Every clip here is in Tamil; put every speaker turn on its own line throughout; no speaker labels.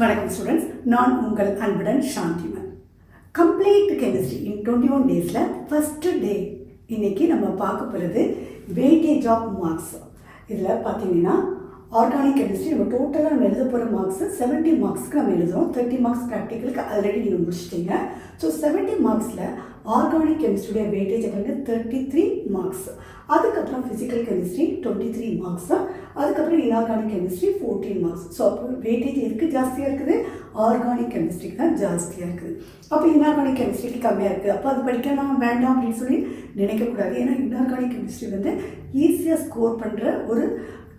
வணக்கம் ஸ்டூடெண்ட்ஸ் நான் உங்கள் அன்புடன் Shantiman. Complete chemistry in twenty one டேஸில் ஃபஸ்ட்டு டே இன்னைக்கு நம்ம பார்க்க போகிறது வெயிட்டேஜ் ஆஃப் மார்க்ஸ் இதில் பார்த்தீங்கன்னா ஆர்கானிக் கெமிஸ்ட்ரி நம்ம டோட்டலாக நம்ம எழுத போகிற மார்க்ஸ் செவன்ட்டி மார்க்ஸ்க்கு நம்ம எழுதுறோம். தேர்ட்டி மார்க்ஸ் ப்ராக்டிக்கலுக்கு ஆல்ரெடி நீங்கள் முடிச்சிட்டீங்க. ஸோ செவன்ட்டி மார்க்ஸில் ஆர்கானிக் கெமிஸ்ட்ரியுடைய வெயிட்டேஜ் வந்து தேர்ட்டி த்ரீ மார்க்ஸ் அதுக்கப்புறம் physical chemistry twenty three marks அதுக்கப்புறம் inorganic chemistry fourteen marks so அப்போ வெயிட்டேஜ் எதுக்கு ஜாஸ்தியாக இருக்குது? ஆர்கானிக் கெமிஸ்ட்ரிக்கு தான் ஜாஸ்தியாக இருக்குது. அப்போ இன்ஆர்கானிக் கெமிஸ்ட்ரிக்கு கம்மியாக இருக்குது. அப்போ அது படிக்கலாம் வேண்டாம் அப்படின்னு சொல்லி நினைக்கக்கூடாது ஏன்னா இன்ஆர்கானிக் கெமிஸ்ட்ரி வந்து ஈஸியாக ஸ்கோர் பண்ணுற ஒரு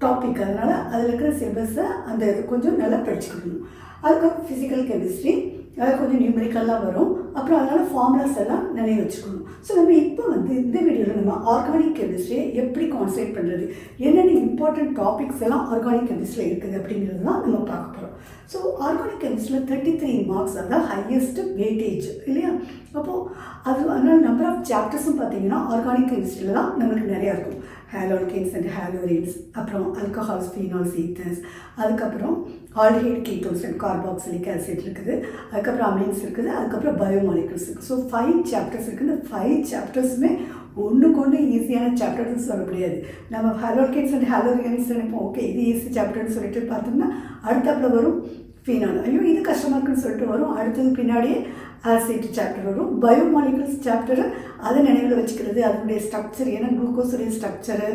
டாபிக் அதனால் அதில் இருக்கிற சிலபஸை அந்த இது கொஞ்சம் நல்லா படிச்சுக்கணும். அதுக்கப்புறம் ஃபிசிக்கல் கெமிஸ்ட்ரி அது கொஞ்சம் நியூமெரிக்கல்லாம் வரும். அப்புறம் அதனால் ஃபார்முலாஸ் எல்லாம் நிறைய வச்சுக்கணும். ஸோ நம்ம இப்போ வந்து இந்த வீடியோவில் நம்ம ஆர்கானிக் கெமிஸ்ட்ரியை எப்படி கான்சன்ட்ரேட் பண்ணுறது என்னென்ன இம்பார்ட்டன்ட் டாபிக்ஸ் எல்லாம் ஆர்கானிக் கெமிஸ்ட்ரியில் இருக்குது அப்படிங்கிறது தான் நம்ம பார்க்க போகிறோம் ஸோ ஆர்கானிக் கெமிஸ்ட்ரியில் தேர்ட்டி த்ரீ மார்க்ஸ் அதான் ஹையஸ்ட் வெயிட்டேஜ் இல்லையா? அப்போது அது அதனால் நம்பர் ஆஃப் சாப்டர்ஸும் பார்த்தீங்கன்னா ஆர்கானிக் கெமிஸ்ட்ரியில் தான் நம்மளுக்கு நிறையா இருக்கும். ஹேலோல்கேன்ஸ் அண்ட் ஹேலோரேட்ஸ் அப்புறம் அல்கஹால்ஸ் ஃபீனால்ஸ் ஈத்தர்ஸ் அதுக்கப்புறம் aldehyde ketones and carboxylic acid இருக்குது அதுக்கப்புறம் அமைன்ஸ் இருக்குது அதுக்கப்புறம் பயோமாலிகல்ஸ் இருக்குது. ஸோ ஃபைவ் சாப்டர்ஸ் இருக்குது இந்த ஃபைவ் சாப்டர்ஸுமே ஒன்றுக்கு ஒன்று ஈஸியான சாப்டர்னு சொல்ல முடியாது. நம்ம ஹலோகேட்ஸ் அண்ட் ஹலோரிகன்ஸ் நினைப்போம். ஓகே இது ஈஸி சாப்டர்னு சொல்லிட்டு பார்த்தோம்னா அடுத்தாப்புல வரும் ஃபீனால் ஐயோ இது கஷ்டமாக இருக்குன்னு சொல்லிட்டு வரும். அடுத்தது பின்னாடியே ஆசிட் சாப்டர் வரும். பயோமாலிகல்ஸ் சாப்டர் அதை நினைவில் வச்சுக்கிறது அதனுடைய ஸ்ட்ரக்சர் ஏன்னா குளுக்கோஸுடைய ஸ்ட்ரக்சரு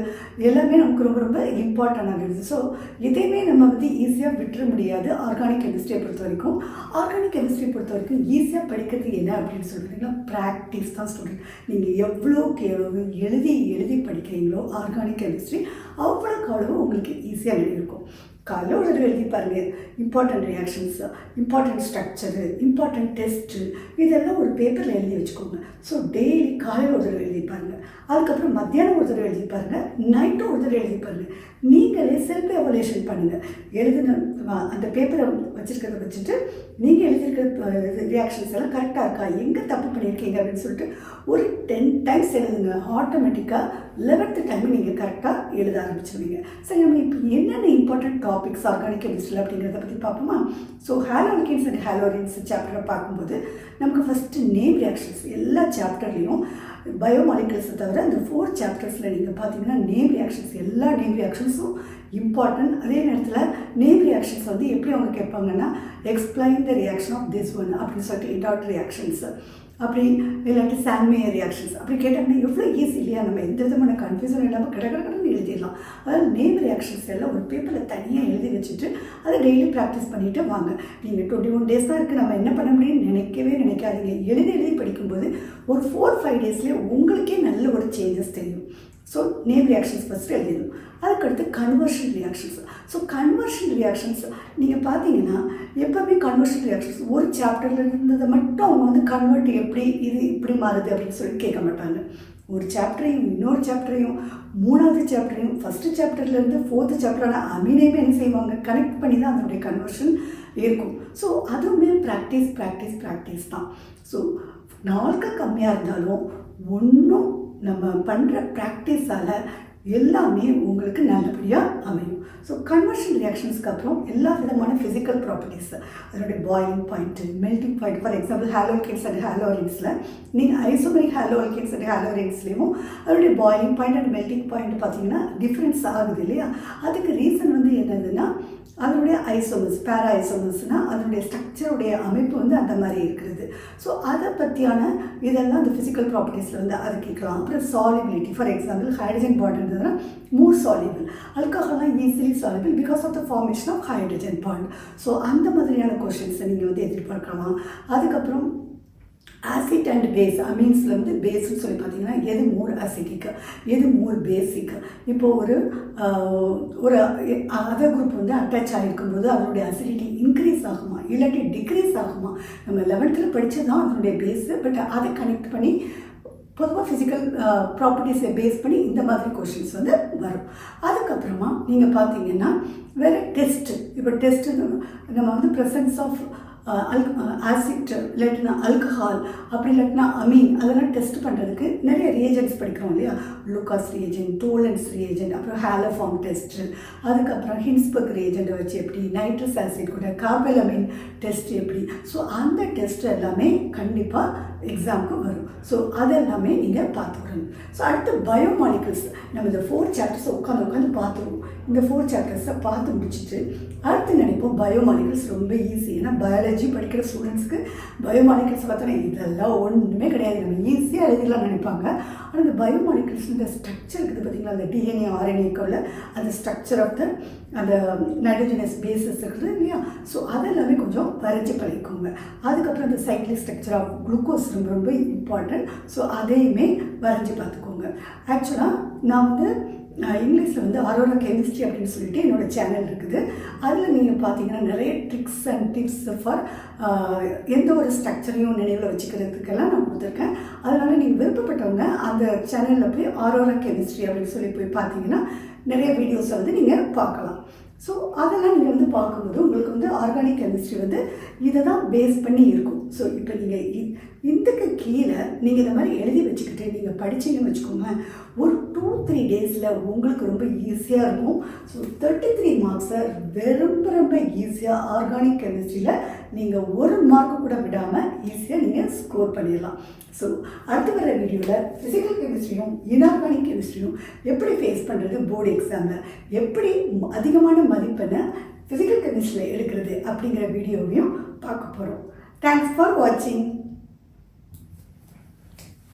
எல்லாமே நமக்கு ரொம்ப ரொம்ப இம்பார்ட்டண்டாக ஆகிடுது ஸோ இதையுமே நம்ம வந்து ஈஸியாக விட்டுற முடியாது. ஆர்கானிக் கெமிஸ்ட்ரியை பொறுத்த வரைக்கும். ஆர்கானிக் கெமிஸ்ட்ரியை பொறுத்த வரைக்கும் ஈஸியாக படிக்கிறது என்ன அப்படின்னு சொல்லிட்டீங்கன்னா ப்ராக்டிஸ் தான் ஸ்டூடெண்ட் நீங்கள் எவ்வளோக்கு எவ்வளோ எழுதி எழுதி படிக்கிறீங்களோ ஆர்கானிக் கெமிஸ்ட்ரி அவ்வளோக்கு அவ்வளோ உங்களுக்கு ஈஸியாக இருக்கும். காலைல ஒரு தடவை எழுதி பாருங்க. Important reactions important structure important test இதெல்லாம் ஒரு பேப்பரில் எழுதி வச்சுக்கோங்க. ஸோ டெய்லி காலையில் ஒரு தடவை எழுதி பாருங்கள் அதுக்கப்புறம் மத்தியானம் ஒரு தடவை எழுதி பாருங்கள் நைட்டும் ஒரு தடவை எழுதி பாருங்கள் நீங்களே செல்ஃப் எவல்யூஷன் பண்ணுங்கள் எழுதின அந்த பேப்பரை வச்சுருக்கிறத வச்சுட்டு நீங்கள் எழுதியிருக்கிற ரியாக்ஷன்ஸ் எல்லாம் கரெக்டாக இருக்கா? எங்கே தப்பு பண்ணியிருக்கீங்க அப்படின்னு சொல்லிட்டு ஒரு டென் டைம்ஸ் எழுதுங்க. ஆட்டோமேட்டிக்காக லெவன்த்து டைம் நீங்கள் கரெக்டாக எழுத ஆரம்பிச்சிருவீங்க. சரி நம்ம இப்போ என்னென்ன இம்பார்ட்டன்ட் டாபிக்ஸ் ஆர்கானிக் கெமிஸ்ட்ரியில் அப்படிங்கிறத பற்றி பார்ப்போமா? ஸோ ஹேலோரிகன்ஸ் அண்ட் ஹேலோரின்ஸ் சாப்டரை பார்க்கும்போது நமக்கு ஃபஸ்ட்டு நேம் ரியாக்ஷன்ஸ் எல்லா சாப்டர்லேயும் பயோமாலிகல்ஸை தவிர அந்த ஃபோர் சாப்டர்ஸில் நீங்கள் பார்த்தீங்கன்னா நேம் ரியாக்ஷன்ஸ் எல்லா நேம் ரியாக்ஷன்ஸும் இம்பார்ட்டன்ட் அதே நேரத்தில் நேம் ரியாக்ஷன்ஸ் வந்து எப்படி அவங்க கேட்பாங்கன்னா explain the reaction of this one அப்படின்னு சொல்லிட்டு இடாட் ரியாக்ஷன்ஸ் அப்படி இல்லாட்டி சான்மே ரியாக்ஷன்ஸ் அப்படி கேட்டாங்கன்னா எவ்வளோ ஈஸி இல்லையா? நம்ம எந்த விதமான கன்ஃபியூஷன் இல்லாமல் கட எழுதிடலாம். அதாவது நேம் ரியாக்ஷன்ஸ் எல்லாம் ஒரு பேப்பரில் தனியாக எழுதி வச்சுட்டு அதை டெய்லி ப்ராக்டிஸ் பண்ணிவிட்டு வாங்க. நீங்கள் டுவெண்ட்டி ஒன் டேஸ் தான் இருக்குது நம்ம என்ன பண்ண முடியும்னு நினைக்கவே நினைக்காதீங்க. எழுதி எழுதி படிக்கும்போது ஒரு ஃபோர் ஃபைவ் டேஸ்லேயே உங்களுக்கே நல்ல ஒரு சேஞ்சஸ் தெரியும். ஸோ நேம் ரியாக்ஷன்ஸ் ஃபஸ்ட்டு எழுதிடும் அதுக்கடுத்து conversion reactions so conversion reactions நீங்கள் பார்த்தீங்கன்னா எப்போவுமே கன்வர்ஷன் ரியாக்ஷன்ஸ் ஒரு சாப்டரில் இருந்ததை மட்டும் அவங்க வந்து கன்வெர்ட் எப்படி இது இப்படி மாறுது அப்படின்னு சொல்லி கேட்க மாட்டாங்க. ஒரு சாப்டரையும் இன்னொரு சாப்டரையும் மூணாவது சாப்டரையும் ஃபஸ்ட்டு சாப்டர்லேருந்து ஃபோர்த்து சாப்டரான அமீனையுமே என்ன செய்வாங்க? கனெக்ட் பண்ணி தான் அதனுடைய கன்வர்ஷன் இருக்கும். ஸோ அதுவுமே ப்ராக்டிஸ் ப்ராக்டிஸ் ப்ராக்டிஸ் தான். ஸோ நாளுக்கு கம்மியாக இருந்தாலும் ஒன்றும் நம்ம பண்ணுற ப்ராக்டிஸால் எல்லாமே உங்களுக்கு நல்லபடியாக அமையும். ஸோ கன்வர்ஷன் ரியாக்ஷன்ஸ்க்கு அப்புறம் எல்லா விதமான ஃபிசிக்கல் ப்ராப்பர்ட்டிஸ் அதனுடைய boiling point melting point for example haloalkanes and ஹேலோரின்ஸில் நீங்கள் ஐசோமரிக் ஹாலோகிட்ஸ் அண்ட் ஹாலோரின்ஸ்லேயும் அதனுடைய boiling point and melting point பார்த்தீங்கன்னா டிஃப்ரென்ஸ் ஆகுது இல்லையா? அதுக்கு ரீசன் வந்து என்னதுன்னா அதனுடைய ஐசோமஸ் பேரா ஐசோமஸ்னால் அதனுடைய ஸ்ட்ரக்சருடைய அமைப்பு வந்து அந்த மாதிரி இருக்கிறது. ஸோ அதை பற்றியான இதெல்லாம் அந்த ஃபிசிக்கல் ப்ராப்பர்ட்டிஸில் வந்து அது கேட்கலாம். அப்புறம் solubility for example hydrogen bond இருந்ததுன்னா மோர் சாலிபிள் அல்கஹாலாம் easily soluble because of the formation of hydrogen bond. So அந்த மாதிரியான கொஷின்ஸை நீங்கள் வந்து எதிர்பார்க்கலாம். அதுக்கப்புறம் ஆசிட் அண்ட் பேஸ் அமீன்ஸில் வந்து பேஸ்ன்னு சொல்லி பார்த்தீங்கன்னா எது மோர் அசிட்டிக் எது மோர் பேசிக் இப்போ ஒரு ஒரு அதர் குரூப் வந்து அட்டாச் ஆகிருக்கும்போது அதனுடைய அசிடிட்டி இன்க்ரீஸ் ஆகுமா? இல்லாட்டி டிக்ரீஸ் ஆகுமா? நம்ம லெவன்த்தில் படித்தது தான் அதனுடைய பேஸு பட் அதை கனெக்ட் பண்ணி பொதுவாக ஃபிசிக்கல் ப்ராப்பர்ட்டிஸை பேஸ் பண்ணி இந்த மாதிரி கொஷின்ஸ் வந்து வரும். அதுக்கப்புறமா நீங்கள் பார்த்தீங்கன்னா வேறு டெஸ்ட்டு இப்போ டெஸ்ட்டு நம்ம வந்து ப்ரெசன்ஸ் ஆஃப் ஆசிட் இல்லாட்டினா அல்கஹால் அப்படி இல்லாட்டினா அமீன் அதெல்லாம் டெஸ்ட் பண்ணுறதுக்கு நிறைய ரியேஜென்ட்ஸ் படிக்கிறோம் இல்லையா? லூகாஸ் ரியேஜென்ட் டோலன்ஸ் ரியேஜென்ட் அப்புறம் ஹேலோஃபார்ம் டெஸ்ட் அதுக்கப்புறம் ஹின்ஸ்பர்க் ரியேஜென்ட்டை வச்சு எப்படி நைட்ரஸ் ஆசிட் கூட கார்பெலமின் டெஸ்ட் எப்படி. ஸோ அந்த டெஸ்ட் எல்லாமே கண்டிப்பாக எக்ஸாமுக்கு வரும். ஸோ அதெல்லாமே நீங்கள் பார்த்துக்கணும். ஸோ அடுத்து பயோமாலிகல்ஸ் நம்ம இந்த ஃபோர் சாப்டர்ஸை உட்காந்து உட்காந்து பார்த்துருவோம். இந்த ஃபோர் சாப்டர்ஸை பார்த்து முடிச்சுட்டு அடுத்து நினைப்போம் பயோமாலிகல்ஸ் ரொம்ப ஈஸி ஏன்னா பயாலஜி படிக்கிற ஸ்டூடெண்ட்ஸ்க்கு பயோமாலிகல்ஸ் பார்த்தோன்னா இதெல்லாம் ஒன்றுமே கிடையாது. நம்ம ஈஸியாக எழுதிடலாம்னு நினைப்பாங்க. ஆனால் இந்த பயோமாலிகல்ஸ் இந்த ஸ்ட்ரக்சர் இருக்குது பார்த்தீங்களா அந்த டிஎன்ஏ ஆர்என்ஏக்குள்ள அந்த ஸ்ட்ரக்சர் ஆஃப் த அந்த நைட்ரஜனஸ் பேசஸ் இருக்குது இல்லையா? ஸோ அதெல்லாமே கொஞ்சம் வரைஞ்சி பழகிக்கோங்க அதுக்கப்புறம் அந்த சைக்கிளிக் ஸ்ட்ரக்சர் ஆஃப் குளுக்கோஸ் ரொம்ப ரொம்ப இம்பார்ட்டன்ட் ஸோ அதையுமே வரைஞ்சி பார்த்துக்கோங்க. ஆக்சுவலாக நான் வந்து இங்கிலீஷில் வந்து ஆரோரா கெமிஸ்ட்ரி அப்படின்னு சொல்லிட்டு என்னோட சேனல் இருக்குது. அதில் நீங்கள் பார்த்தீங்கன்னா நிறைய ட்ரிக்ஸ் அண்ட் டிப்ஸ் ஃபார் எந்த ஒரு ஸ்ட்ரக்சரையும் நினைவில் வச்சுக்கிறதுக்கெல்லாம் நான் கொடுத்துருக்கேன். அதனால் நீங்கள் விருப்பப்பட்டவங்க அந்த சேனலில் போய் ஆரோரா கெமிஸ்ட்ரி அப்படின்னு சொல்லி போய் பார்த்தீங்கன்னா நிறைய வீடியோஸை வந்து நீங்கள் பார்க்கலாம். ஸோ அதெல்லாம் நீங்கள் வந்து பார்க்கும்போது கெமிஸ்ட்ரி வந்து இதை தான் பேஸ் பண்ணி இருக்கும். ஸோ இப்போ நீங்கள் இதுக்கு கீழே நீங்கள் இந்த மாதிரி எழுதி வச்சுக்கிட்டு நீங்கள் படிச்சீங்கன்னு வச்சுக்கோங்க ஒரு டூ த்ரீ டேஸில் உங்களுக்கு ரொம்ப ஈஸியாக இருக்கும். ஸோ தேர்ட்டி த்ரீ மார்க்ஸை ரொம்ப ரொம்ப ஈஸியாக ஆர்கானிக் கெமிஸ்ட்ரியில் நீங்கள் ஒரு மார்க்கு கூட விடாமல் ஈஸியாக நீங்கள் ஸ்கோர் பண்ணிடலாம். ஸோ அடுத்து வர வீடியோவில் ஃபிசிக்கல் கெமிஸ்ட்ரியும் இன்ஆர்கானிக் கெமிஸ்ட்ரியும் எப்படி ஃபேஸ் பண்ணுறது போர்டு எக்ஸாமில் எப்படி அதிகமான மதிப்பெண்ணை ஃபிசிக்கல் கெமிஸ்ட்ரியில் எடுக்கிறது அப்படிங்கிற வீடியோவையும் பார்க்க போகிறோம் தேங்க்ஸ் ஃபார் வாட்சிங்